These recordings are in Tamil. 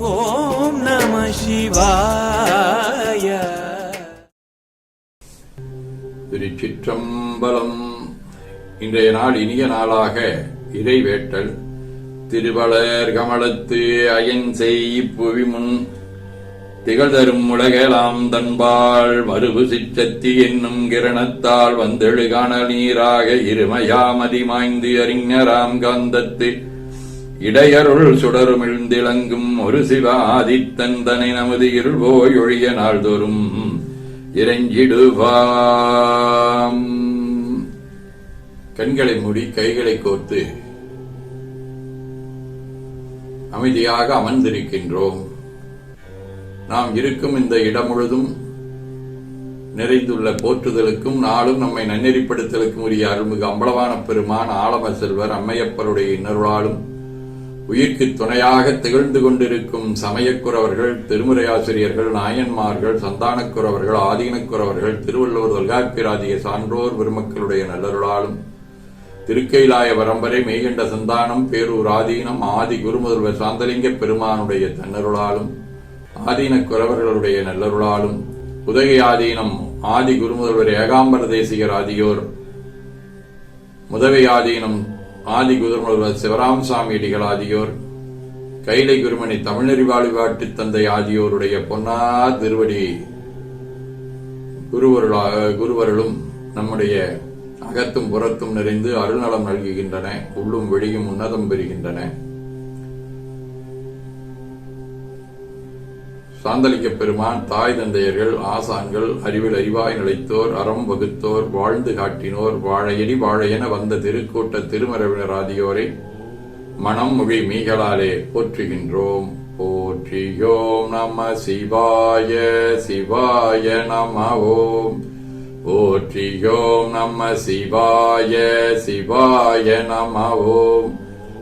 ஓம் நம சிவாய. திருச்சிற்றம்பலம். இன்றைய நாள் இனிய நாளாக இறைவேட்டல். திருவளர் கமலத்து அயன்செய் புவி முன் திகழ்தரும் உலகலாம் தன்பால் மறுபு சிற்றத்தி என்னும் கிரணத்தால் வந்தெழுகான நீராக இருமயாமதி மாய்ந்து அறிஞராம் காந்தத்து. இடையருள் சுடருமிழ்ந்திளங்கும் ஒரு சிவாதித்தன் தனை நமது இருள் போய் ஒழிய நாள்தோறும் இறைஞ்சிடுவாம். கண்களை மூடி கைகளை கோர்த்து அமைதியாக அமர்ந்திருக்கின்றோம். நாம் இருக்கும் இந்த இடம் முழுதும் நிறைந்துள்ள போற்றுதலுக்கும் நாளும் நம்மை நன்னெறிப்படுத்தலுக்கும் உரிய அருள்மிகு அம்பலவான பெருமான் ஆலம செல்வர் அம்மையப்பருடைய இன்னருளாலும் உயிர்க்கு துணையாக திகழ்ந்து கொண்டிருக்கும் சமயக்குறவர்கள் திருமுறையாசிரியர்கள் நாயன்மார்கள் சந்தானக்குறவர்கள் ஆதீனக்குறவர்கள் திருவள்ளுவர் தொல்காப்பிராதிய சான்றோர் பெருமக்களுடைய நல்லருளாலும் திருக்கைலாய வரம்பரை மெய்கண்ட சந்தானம் பேரூர் ஆதீனம் ஆதி குருமுதல்வர் சாந்தலிங்க பெருமானுடைய தன்னருளாலும் ஆதீனக்குறவர்களுடைய நல்லருளாலும் உதகை ஆதீனம் ஆதி குருமுதல்வர் ஏகாம்பர தேசிகர் ஆதியோர் முதவை ஆதீனம் ஆதி சிவராம் சிவராமசாமி அடிகள் ஆதியோர் கைலை குருமணி தமிழறி வாழிபாட்டு தந்தை ஆகியோருடைய பொன்னார் திருவடி குருவருளாக குருவருளும் நம்முடைய அகத்தும் புறத்தும் நிறைந்து அருள்நலம் நல்குகின்றன உள்ளும் வெளியும் உன்னதம் பெறுகின்றன. சாந்தளிக்க பெருமான் தாய் தந்தையர்கள் ஆசான்கள் அறிவில் அறிவாய் நிலைத்தோர் அறம் வகுத்தோர் வாழ்ந்து காட்டினோர் வாழையடி வாழையென வந்த திருக்கூட்ட திருமரவினர் ஆகியோரை மனம் மொழி மீகளாலே போற்றுகின்றோம். போற்றியோம் நம சிவாய சிவாய நம ஓம் போற்றியோம் நம சிவாய சிவாய நம ஓம்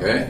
Okay.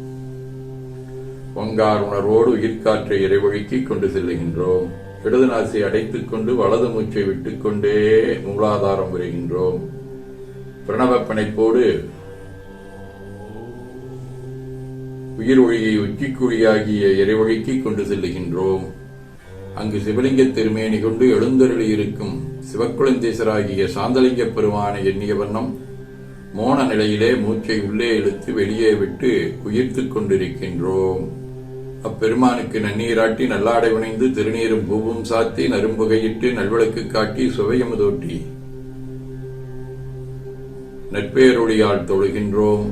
பொங்கார் உணர்வோடு உயிர்காற்றை இறைவழுக்கி கொண்டு செல்லுகின்றோம். இடது நாசி அடைத்துக் கொண்டு வலது மூச்சை விட்டுக்கொண்டே மூலாதாரம் வருகின்றோம். பிரணவ பிணைப்போடு உயிர் ஒழியை உச்சிக்குழியாகிய இறைவழுக்கி கொண்டு செல்லுகின்றோம். அங்கு சிவலிங்க திருமேனி கொண்டு எழுந்தருளி இருக்கும் சிவக்குழந்தேசராகிய சாந்தலிங்க பெருமானை எண்ணிய வண்ணம் மோன நிலையிலே மூச்சை உள்ளே இழுத்து வெளியே விட்டு உயிர்த்து கொண்டிருக்கின்றோம். அப்பெருமானுக்கு நன்னீராட்டி நல்லாடை உணைந்து திருநீரும் பூவும் சாத்தி நரும்புகையிட்டு நல்விளக்கு காட்டி சுவையமுதோட்டி நட்பேரொழியால் தொழுகின்றோம்.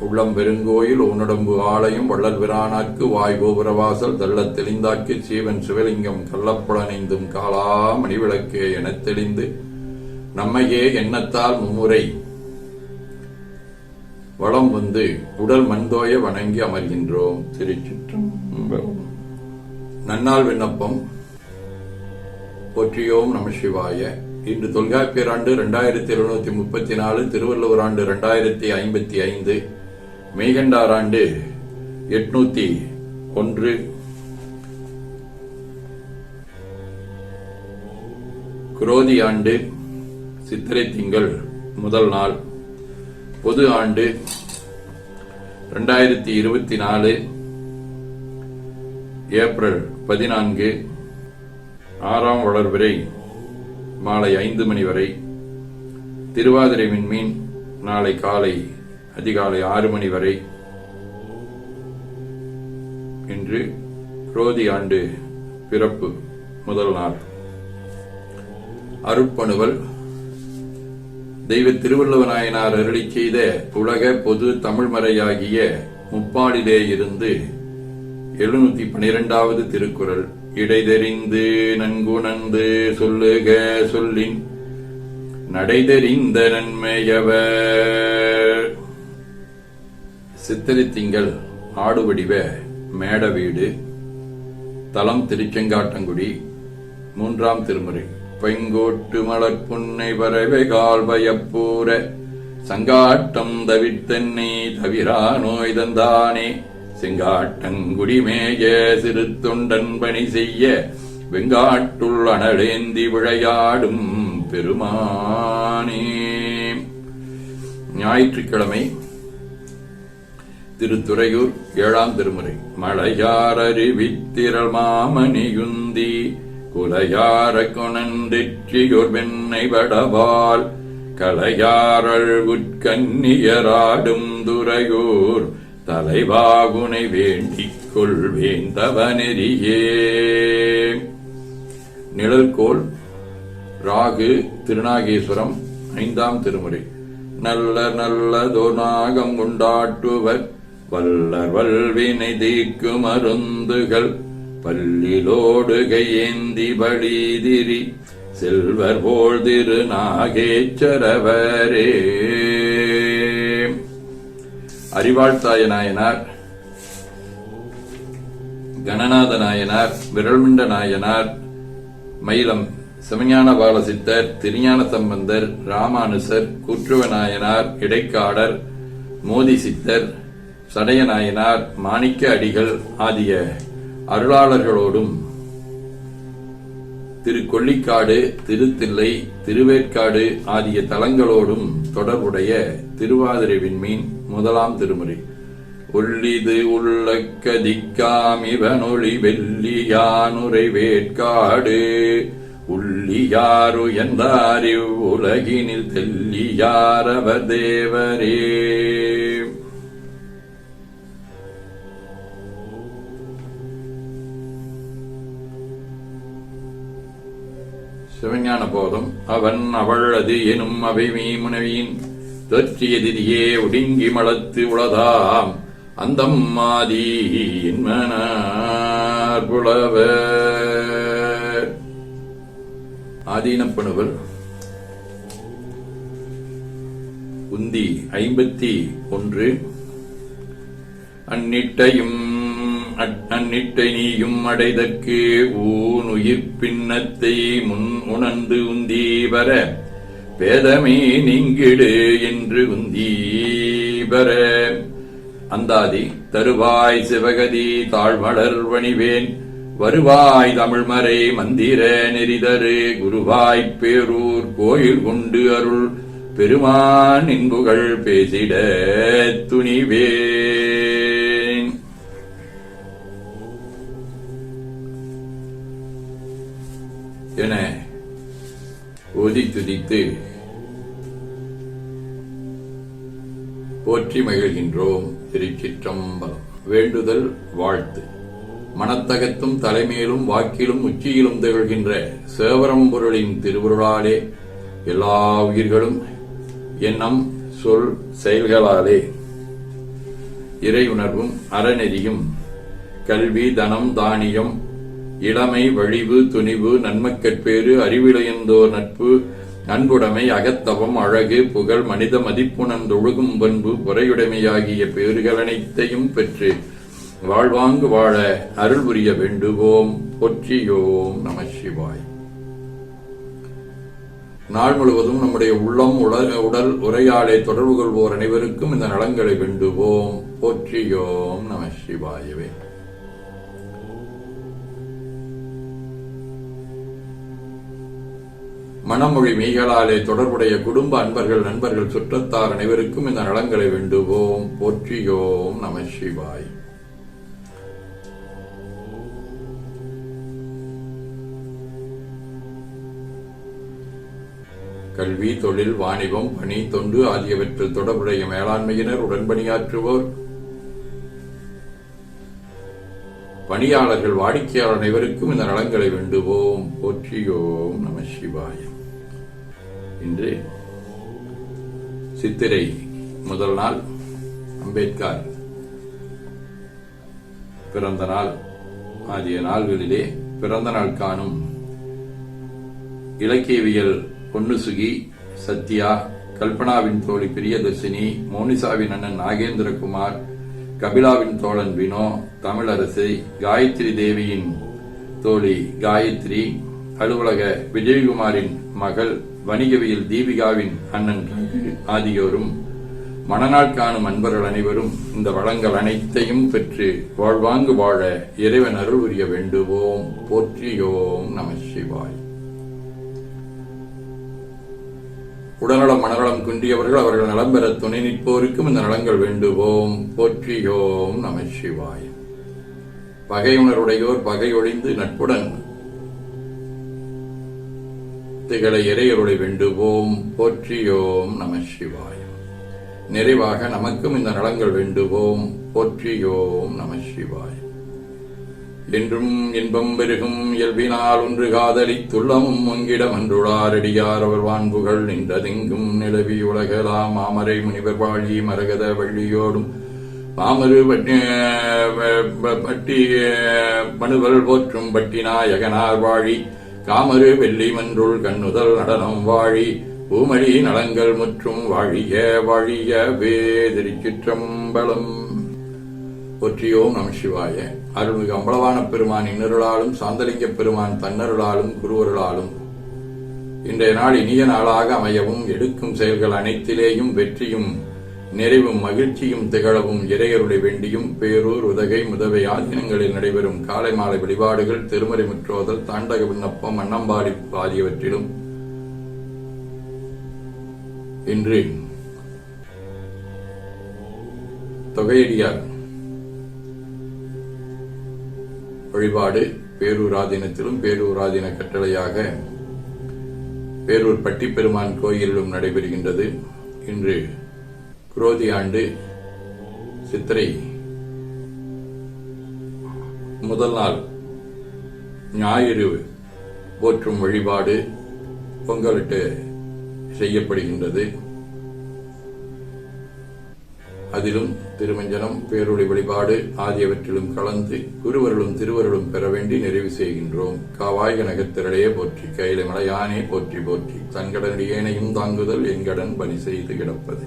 உள்ளம் பெருங்கோயில் உன்னடம்பு ஆலயம் வள்ளல் பிரானாக்கு வாய் கோபுரவாசல் தள்ளத் தெளிந்தாக்கி சீவன் சிவலிங்கம் கள்ளப்புலனைந்தும் காலா மணிவிளக்கே எனத் தெளிந்து நம்மையே எண்ணத்தால் மும்முறை வளம் வந்து உடல் மண்தோய வணங்கி அமர்கின்றோம். திருச்சிற்றம்பலம். நன்னாள் விண்ணப்பம். போற்றியோம் நம சிவாய. இன்று தொல்காப்பியர் ஆண்டு இரண்டாயிரத்தி எழுநூத்தி முப்பத்தி நாலு திருவள்ளுவர் ஆண்டு இரண்டாயிரத்தி ஐம்பத்தி ஐந்து மெய்கண்டார் ஆண்டு எட்நூத்தி ஒன்று. குரோதி ஆண்டு சித்திரை திங்கள் முதல் நாள். பொது ஆண்டு ரெண்டாயிரத்தி இருபத்தி நாலு ஏப்ரல் பதினான்கு ஆறாம் வளர்பிறை மாலை ஐந்து மணி வரை திருவாதிரை விண்மீன் நாளை காலை அதிகாலை ஆறு மணி வரை இன்று குரோதி ஆண்டு பிறப்பு முதல் நாள். அருட்பணுவல் தெய்வ திருவள்ளுவநாயனார் அருளி செய்த உலக பொது தமிழ்மறையாகிய முப்பாடிலே இருந்து எழுநூத்தி பனிரெண்டாவது திருக்குறள். இடைதெறிந்து நன்குணர்ந்து சொல்லுக சொல்லின் நடைதெறிந்த நன்மையவர். ஆடு வடிவ மேட வீடு தலம் திருச்செங்காட்டங்குடி மூன்றாம் திருமுறை. பெங்கோட்டு மலர் புன்னை பறவை கால் பயப்பூர சங்காட்டம் தவித்தென்னை தவிரா நோய் தந்தானே செங்காட்டங்குடிமேய சிறு தொண்டன் பணி செய்ய வெங்காட்டுள் அனலேந்தி விளையாடும் பெருமானே. ஞாயிற்றுக்கிழமை திருத்துறையூர் ஏழாம் திருமுறை. மலையார் அறிவித்திரள் மாமணியுந்தி குலையார கொணன்றெற்றியோர் வெண்ணை வடவால் கலையாரள் உட்கன்னியராடும் துறையூர் தலைவாகுனை வேண்டிக் கொள்வேந்தவனெறியே நிழற்கோள் நிழல்கோள் ராகு திருநாகேஸ்வரம் ஐந்தாம் திருமுறை. நல்ல நல்லதோர் நாகம் உண்டாட்டுவர் வல்லர் வல்வினை தீக்கு மருந்துகள். பல்லிலோடு கையேந்தி படிதிரி செல்வர் போல் திரு நாகேச்சரவரே. அறிவாழ்த்தாய நாயனார் கணநாத நாயனார் விரல்மிண்ட நாயனார் மயிலம் சிவஞான பாலசித்தர் திருஞான சம்பந்தர் ராமானுசர் கூற்றுவ நாயனார் இடைக்காடர் மோதி சித்தர் சடைய நாயனார் மாணிக்க அடிகள் ஆகிய அருளாளர்களோடும். திரு கொள்ளிக்காடு திருத்தில்லை திருவேற்காடு ஆகிய தலங்களோடும் தொடர்புடைய திருவாதிரை விண்மீன் முதலாம் திருமுறை. உள்ளிது உள்ள கதிக்காமிவனொளி வெள்ளியானுரை வேட்காடு. உள்ளியாரு என்றாரிவ் உலகினில் தெல்லியாரவர் தேவரே. சிவஞான போதம் அவன் அவளது எனும் அவை மீமுனவியின் தொற்றிய திதியே ஒடுங்கி மலத்து உளதாம். அந்தம் மாதி என்மனார் புலவர். உந்தி ஐம்பத்தி ஒன்று. அந்நிட்டையும் அந்நிட்டை நீயும் அடைதற்கு ஊன் உயிர் பின்னத்தை முன் உணர்ந்து உந்தி வர பேதமே நீங்கிடு என்று உந்தி வர அந்தாதி தருவாய் சிவகதி தாழ்மலர் வணிவேன் வருவாய் தமிழ்மறை மந்திர நெறிதரு குருவாய் பேரூர் கோயில் கொண்டு அருள் பெருமான் இன்புகள் பேசிட துணிவே ஓதி துதித்து போற்றி மகிழ்கின்றோம் திருச்சிற்றம்பலம். வேண்டுதல் வாழ்த்து. மனத்தகத்தும் தலைமையிலும் வாக்கிலும் உச்சியிலும் திகழ்கின்ற சேவரம்பொருளின் திருவுருளாலே எல்லா உயிர்களும் எண்ணம் சொல் செயல்களாலே இறையுணர்வும் அறநெறியும் கல்வி தனம் தானியம் இளமை வழிவு துணிவு நன்மக்கட்பேறு அறிவிளையந்தோர் நட்பு அன்புடைமை அகத்தவம் அழகு புகழ் மனித மதிப்புணர்ந்தொழுகும் பண்பு பொறையுடைமையாகிய பேறுகள் அனைத்தையும் பெற்று வாழ்வாங்கு வாழ அருள் புரிய வேண்டுவோம். போற்றியோம் நம சிவாய். நாள் முழுவதும் நம்முடைய உள்ளம் உடல் உடல் உரையாடை தொடர்பு கொள்வோர் அனைவருக்கும் இந்த நலங்களை வேண்டுவோம். போற்றியோம் நம சிவாயவே. மணமொழி மெய்களாலே தொடர்புடைய குடும்ப அன்பர்கள் நண்பர்கள் சுற்றத்தார் அனைவருக்கும் இந்த நலங்களை வேண்டுவோம். போற்றியோம் நம சிவாய். கல்வி தொழில் வாணிபம் பணி தொண்டு ஆகியவற்றில் தொடர்புடைய மேலாண்மையினர் உடன்பணியாற்றுவோர். பணியாளர்கள் வாடிக்கையாளர் அனைவருக்கும் இந்த நலங்களை வேண்டுவோம். போற்றியோம் நம சிவாயம் இன்று சித்திரை முதல் நாள் அம்பேத்கர் பிறந்த நாள். ஆகிய நாள்களிலே பிறந்த நாள் காணும் இலக்கியவியல் பொன்னுசுகி சத்யா கல்பனாவின் தோழி பிரியதர்ஷினி மோனிசாவின் அண்ணன் நாகேந்திரகுமார் கபிலாவின் தோழன் வினோ தமிழரசை காயத்ரி தேவியின் தோழி காயத்ரி அலுவலக விஜயகுமாரின் மகள் வணிகவியல் தீபிகாவின் அண்ணன் ஆகியோரும் மணநாள் காணும் அன்பர்கள் அனைவரும் இந்த வளங்கள் அனைத்தையும் பெற்று வாழ்வாங்கு வாழ இறைவன் அருள் உரிய வேண்டுவோம். போற்றியோம் நம சிவாய். உடல்நலம் மனநலம் குன்றியவர்கள் அவர்கள் நலம் பெற துணை நிற்போருக்கும் இந்த நலங்கள் வேண்டுவோம். போற்றியோம் நம சிவாய். பகையுணருடையோர் பகை ஒழிந்து நட்புடன் திகழ இறையருளை வேண்டுவோம். போற்றியோம் நம சிவாய. நிறைவாக நமக்கும் இந்த நலங்கள் வேண்டுவோம். போற்றியோம் நம சிவாய. என்றும் இன்பம் பெருகும் இயல்பினால் ஒன்று காதலி துள்ளமும் மங்கிடம் அன்றுளாரடியார் அவர் வான்புகள் நின்றதெங்கும் நிலவி உலகலாம். மாமரை முனிவர் வாழி மரகத வள்ளியோடும் மாமரு பட்டி பட்டி மனுவல் போற்றும் பட்டினாயகனார் வாழி காமரு வெள்ளி மன்றுள் கண்ணுதல் நடனம் வாழி பூமழி நலங்கள் முற்றும் வாழிய வாழிய வேதிரிச்சிற்றம்பலம். ஒற்றியோம் நம சிவாய. அருள்மிகு அம்பலவான பெருமான் இன்னருளாலும் சாந்தலிங்க பெருமான் தன்னருளாலும் குருவருளாலும். இன்றைய நாள் இனிய நாளாக அமையவும் எடுக்கும் செயல்கள் அனைத்திலேயும் வெற்றியும் நிறைவும் மகிழ்ச்சியும் திகழவும் இறையருளை வேண்டியும் பேரூர் உதகை முதவை ஆதீனங்களில் நடைபெறும் காலை மாலை வழிபாடுகள் திருமறை முற்றோதல் தாண்டக விண்ணப்பம் அன்னம்பாடி ஆகியவற்றிலும் இன்று தொகையடியார் வழிபாடு பேரூராதீனத்திலும் பேரூராதீன கட்டளையாக பேரூர் பட்டிப்பெருமான் கோயிலிலும் நடைபெறுகின்றது. இன்று குரோதி ஆண்டு சித்திரை முதல் நாள் ஞாயிறு போற்றும் வழிபாடு பொங்கலிட்டு செய்யப்படுகின்றது. அதிலும் திருமஞ்சனம் பேரொழி வழிபாடு ஆகியவற்றிலும் கலந்து குருவர்களும் திருவருளும் பெற வேண்டி நிறைவு செய்கின்றோம். காவாய்க நகத்திரளையே போற்றி கையில மலையானே போற்றி. போற்றி தன்கடனடியேனையும் தாங்குதல் எங்கடன் பணி செய்து கிடப்பது.